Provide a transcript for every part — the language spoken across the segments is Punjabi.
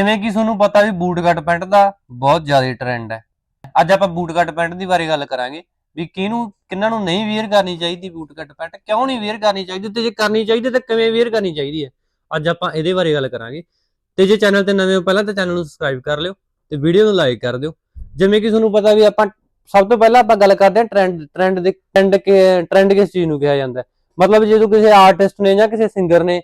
ਜਿਵੇਂ ਕਿ ਤੁਹਾਨੂੰ ਪਤਾ ਵੀ ਬੂਟ ਕੱਟ ਪੈਂਟ ਦਾ ਬਹੁਤ ਜ਼ਿਆਦਾ ਟ੍ਰੈਂਡ ਹੈ। ਅੱਜ ਆਪਾਂ ਬੂਟ ਕੱਟ ਪੈਂਟ ਦੀ ਬਾਰੇ ਗੱਲ ਕਰਾਂਗੇ ਵੀ ਕਿਹਨੂੰ ਕਿੰਨਾਂ ਨੂੰ ਨਹੀਂ ਵੇਅਰ ਕਰਨੀ ਚਾਹੀਦੀ ਬੂਟ ਕੱਟ ਪੈਂਟ ਕਿਉਂ ਨਹੀਂ ਵੇਅਰ ਕਰਨੀ ਚਾਹੀਦੀ ਤੇ ਜੇ ਕਰਨੀ ਚਾਹੀਦੀ ਤਾਂ ਕਿਵੇਂ ਵੇਅਰ ਕਰਨੀ ਚਾਹੀਦੀ ਹੈ। ਅੱਜ ਆਪਾਂ ਇਹਦੇ ਬਾਰੇ ਗੱਲ ਕਰਾਂਗੇ। ਤੇ ਜੇ ਚੈਨਲ ਤੇ ਨਵੇਂ ਹੋ ਪਹਿਲਾਂ ਤਾਂ ਚੈਨਲ ਨੂੰ ਸਬਸਕ੍ਰਾਈਬ ਕਰ ਲਿਓ ਤੇ ਵੀਡੀਓ ਨੂੰ ਲਾਈਕ ਕਰ ਦਿਓ। ਜਿਵੇਂ ਕਿ ਤੁਹਾਨੂੰ ਪਤਾ ਵੀ ਆਪਾਂ ਸਭ ਤੋਂ ਪਹਿਲਾਂ ਆਪਾਂ ਗੱਲ ਕਰਦੇ ਹਾਂ ਟ੍ਰੈਂਡ ਟ੍ਰੈਂਡ ਦੇ ਟ੍ਰੈਂਡ ਕਿ ਟ੍ਰੈਂਡ ਕਿਸ ਚੀਜ਼ ਨੂੰ ਕਿਹਾ ਜਾਂਦਾ ਮਤਲਬ ਜਦੋਂ ਕਿਸੇ ਆਰਟਿਸਟ ਨੇ ਜਾਂ ਕਿਸੇ ਸਿੰਗਰ ਨੇ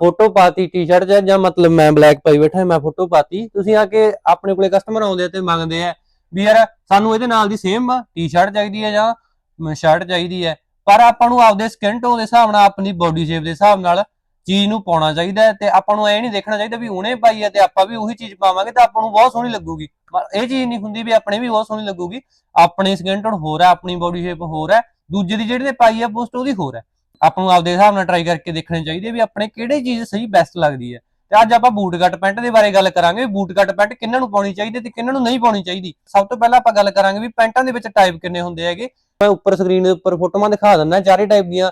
ਫੋਟੋ ਪਾਤੀ ਟੀ-ਸ਼ਰਟ 'ਚ ਜਾਂ ਮਤਲਬ ਮੈਂ ਬਲੈਕ ਪਾਈ ਬੈਠਾ, ਮੈਂ ਫੋਟੋ ਪਾਤੀ। ਤੁਸੀਂ ਆ ਕੇ ਆਪਣੇ ਕੋਲੇ ਕਸਟਮਰ ਆਉਂਦੇ ਤੇ ਮੰਗਦੇ ਆ ਵੀ ਯਾਰ ਸਾਨੂੰ ਇਹਦੇ ਨਾਲ ਦੀ ਸੇਮ ਟੀ-ਸ਼ਰਟ ਚਾਹੀਦੀ ਹੈ ਜਾਂ ਸ਼ਰਟ ਚਾਹੀਦੀ ਹੈ ਪਰ ਆਪਾਂ ਨੂੰ ਆਪਦੇ ਸਕਿਨ ਟੋਨ ਦੇ ਹਿਸਾਬ ਨਾਲ, ਆਪਣੀ ਬੋਡੀ ਸ਼ੇਪ ਦੇ ਹਿਸਾਬ ਨਾਲ ਚੀਜ਼ ਨੂੰ ਪਾਉਣਾ ਚਾਹੀਦਾ ਹੈ ਤੇ ਆਪਾਂ ਨੂੰ ਇਹ ਨਹੀਂ ਦੇਖਣਾ ਚਾਹੀਦਾ ਵੀ ਉਹਨੇ ਪਾਈ ਹੈ ਤੇ ਆਪਾਂ ਵੀ ਉਹੀ ਚੀਜ਼ ਪਾਵਾਂਗੇ ਤਾਂ ਆਪਾਂ ਨੂੰ ਬਹੁਤ ਸੋਹਣੀ ਲੱਗੂਗੀ। ਇਹ ਚੀਜ਼ ਨਹੀਂ ਹੁੰਦੀ ਵੀ ਆਪਣੇ ਵੀ ਬਹੁਤ ਸੋਹਣੀ ਲੱਗੂਗੀ। ਆਪਣੀ ਸਕਿਨ ਟੋਨ ਹੋਰ ਹੈ ਆਪਣੀ ਬੋਡੀ ਸ਼ੇਪ ਹੋਰ ਹੈ ਦੂਜੇ ਦੀ ਜਿਹੜੀ ਨੇ ਪਾਈ ਹੈ ਪੋਸਟ ਉਹਦੀ ਹੋਰ ਹੈ ਆਪਾਂ ਨੂੰ ਆਪਦੇ ਹਿਸਾਬ ਨਾਲ ਟਰਾਈ ਕਰਕੇ ਦੇਖਣੇ ਚਾਹੀਦੇ ਵੀ ਆਪਣੇ ਕਿਹੜੇ ਚੀਜ਼ ਸਹੀ ਬੈਸਟ ਲੱਗਦੀ ਹੈ ਤੇ ਅੱਜ ਆਪਾਂ ਬੂਟ ਕੱਟ ਪੈਂਟ ਦੇ ਬਾਰੇ ਗੱਲ ਕਰਾਂਗੇ ਬੂਟ ਕੱਟ ਪੈਂਟ ਕਿੰਨਾਂ ਨੂੰ ਪਾਉਣੀ ਚਾਹੀਦੀ ਤੇ ਕਿੰਨਾਂ ਨੂੰ ਨਹੀਂ ਪਾਉਣੀ ਚਾਹੀਦੀ। ਸਭ ਤੋਂ ਪਹਿਲਾਂ ਆਪਾਂ ਗੱਲ ਕਰਾਂਗੇ ਵੀ ਪੈਂਟਾਂ ਦੇ ਵਿੱਚ ਟਾਈਪ ਕਿੰਨੇ ਹੁੰਦੇ ਹੈਗੇ। ਮੈਂ ਉੱਪਰ ਸਕਰੀਨ ਦੇ ਉੱਪਰ ਫੋਟੋਆਂ ਦਿਖਾ ਦਿੰਦਾ ਚਾਰੇ ਟਾਈਪ ਦੀਆਂ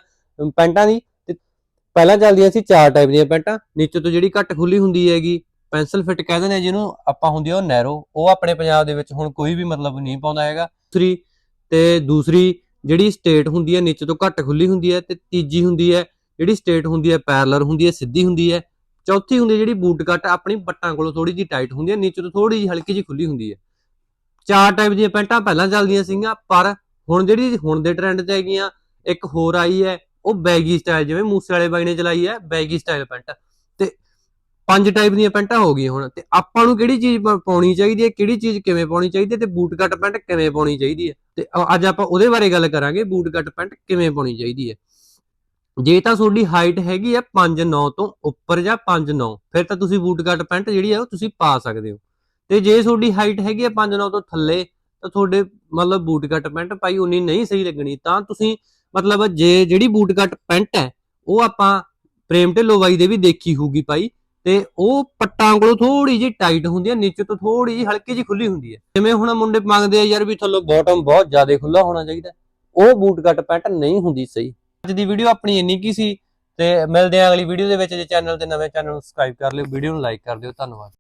ਪੈਂਟਾਂ ਦੀ। ਤੇ ਪਹਿਲਾਂ ਚੱਲਦੀਆਂ ਸੀ ਚਾਰ ਟਾਈਪ ਦੀਆਂ ਪੈਂਟਾਂ। ਨੀਚੇ ਤੋਂ ਜਿਹੜੀ ਘੱਟ ਖੁੱਲੀ ਹੁੰਦੀ ਹੈਗੀ ਪੈਨਸਲ ਫਿਟ ਕਹਿ ਦਿੰਦੇ ਜਿਹਨੂੰ ਆਪਾਂ ਹੁੰਦੀ ਆ ਉਹ ਨੈਰੋ ਉਹ ਆਪਣੇ ਪੰਜਾਬ ਦੇ ਵਿੱਚ ਹੁਣ ਕੋਈ ਵੀ ਮਤਲਬ ਨਹੀਂ ਪਾਉਂਦਾ ਹੈਗਾ। ਦੂਸਰੀ ਤੇ ਦੂਸਰੀ ਜਿਹੜੀ ਸਟੇਟ ਹੁੰਦੀ ਹੈ ਨੀਚੇ ਤੋਂ ਘੱਟ ਖੁੱਲੀ ਹੁੰਦੀ ਹੈ ਤੇ ਤੀਜੀ ਹੁੰਦੀ ਹੈ, ਜਿਹੜੀ ਸਟੇਟ ਹੁੰਦੀ ਹੈ ਪੈਰਲਰ ਹੁੰਦੀ ਹੈ, ਸਿੱਧੀ ਹੁੰਦੀ ਹੈ। ਚੌਥੀ ਹੁੰਦੀ ਹੈ ਜਿਹੜੀ ਬੂਟ ਕੱਟ ਆਪਣੀ ਬੱਟਾਂ ਕੋਲੋਂ ਥੋੜੀ ਜਿਹੀ ਟਾਈਟ ਹੁੰਦੀ ਹੈ, ਨੀਚੇ ਤੋਂ ਥੋੜੀ ਜਿਹੀ ਹਲਕੀ ਜਿਹੀ ਖੁੱਲੀ ਹੁੰਦੀ ਹੈ। ਚਾਰ ਟਾਈਪ ਦੀਆਂ ਪੈਂਟਾਂ ਪਹਿਲਾਂ ਚੱਲਦੀਆਂ ਸੀਗੀਆਂ, ਪਰ ਹੁਣ ਜਿਹੜੀ, ਹੁਣ ਦੇ ਟ੍ਰੈਂਡ 'ਚ ਹੈਗੀਆਂ, ਇੱਕ ਹੋਰ ਆਈ ਹੈ, ਉਹ ਬੈਗੀ ਸਟਾਈਲ ਜਿਵੇਂ ਮੂਸੇ ਵਾਲੇ ਬਾਈ ਨੇ ਚਲਾਈ ਹੈ ਬੈਗੀ ਸਟਾਈਲ ਪੈਂਟ। ਪੰਜ ਟਾਈਪ ਦੀਆਂ ਪੈਂਟਾਂ ਹੋ ਗਈਆਂ ਹੁਣ, ਤੇ ਆਪਾਂ ਨੂੰ ਕਿਹੜੀ ਚੀਜ਼ ਪਾਉਣੀ ਚਾਹੀਦੀ ਹੈ, ਕਿਹੜੀ ਚੀਜ਼ ਕਿਵੇਂ ਪਾਉਣੀ ਚਾਹੀਦੀ ਹੈ, ਤੇ ਬੂਟ ਕੱਟ ਪੈਂਟ ਕਿਵੇਂ ਪਾਉਣੀ ਚਾਹੀਦੀ ਹੈ। ਤੇ ਅੱਜ ਆਪਾਂ ਉਹਦੇ ਬਾਰੇ ਗੱਲ ਕਰਾਂਗੇ ਬੂਟ ਕੱਟ ਪੈਂਟ ਕਿਵੇਂ ਪਾਉਣੀ ਚਾਹੀਦੀ ਹੈ। ਜੇ ਤਾਂ ਤੁਹਾਡੀ ਹਾਈਟ ਹੈਗੀ ਹੈ 5'9 ਤੋਂ ਉੱਪਰ ਜਾਂ 5'9 ਫਿਰ ਤਾਂ ਤੁਸੀਂ ਬੂਟ ਕੱਟ ਪੈਂਟ ਜਿਹੜੀ ਹੈ ਉਹ ਤੁਸੀਂ ਪਾ ਸਕਦੇ ਹੋ। ਤੇ ਜੇ ਤੁਹਾਡੀ ਹਾਈਟ ਹੈਗੀ ਹੈ 5'9 ਤੋਂ ਥੱਲੇ, ਤਾਂ ਤੁਹਾਡੇ ਮਤਲਬ ਬੂਟ ਕੱਟ ਪੈਂਟ ਪਾਈ ਉਨੀ ਨਹੀਂ ਸਹੀ ਲੱਗਣੀ। ਤਾਂ ਤੁਸੀਂ ਮਤਲਬ ਜੇ ਜਿਹੜੀ ਬੂਟ ਕੱਟ ਪੈਂਟ ਹੈ, ਉਹ ਆਪਾਂ ਪ੍ਰੇਮ ਢਿੱਲੋਂ ਬਾਈ ਦੇ ਵੀ ਦੇਖੀ ਹੋਊਗੀ ਪਾਈ ਤੇ ਉਹ ਪੱਟਾਂ ਕੋਲੋਂ ਥੋੜੀ ਜਿਹੀ ਟਾਈਟ ਹੁੰਦੀ ਹੈ ਨੀਚੇ ਤੋਂ ਥੋੜੀ ਜਿਹੀ ਹਲਕੀ ਜਿਹੀ ਖੁੱਲੀ ਹੁੰਦੀ ਹੈ ਜਿਵੇਂ ਹੁਣ ਮੁੰਡੇ ਮੰਗਦੇ ਆ ਯਾਰ ਵੀ ਥੱਲੋਂ ਬਾਟਮ ਬਹੁਤ ਜ਼ਿਆਦਾ ਖੁੱਲਾ ਹੋਣਾ ਚਾਹੀਦਾ। ਉਹ ਬੂਟ ਕੱਟ ਪੈਂਟ ਨਹੀਂ ਹੁੰਦੀ ਸਹੀ। ਅੱਜ ਦੀ ਵੀਡੀਓ ਆਪਣੀ ਇੰਨੀ ਕੀ ਸੀ ਤੇ ਮਿਲਦੇ ਆ ਅਗਲੀ ਵੀਡੀਓ ਦੇ ਵਿੱਚ। ਜੇ ਚੈਨਲ ਤੇ ਨਵੇਂ ਚੈਨਲ ਨੂੰ ਸਬਸਕ੍ਰਾਈਬ ਕਰ ਲਿਓ। ਵੀਡੀਓ ਨੂੰ ਲਾਈਕ ਕਰ ਦਿਓ ਧੰਨਵਾਦ।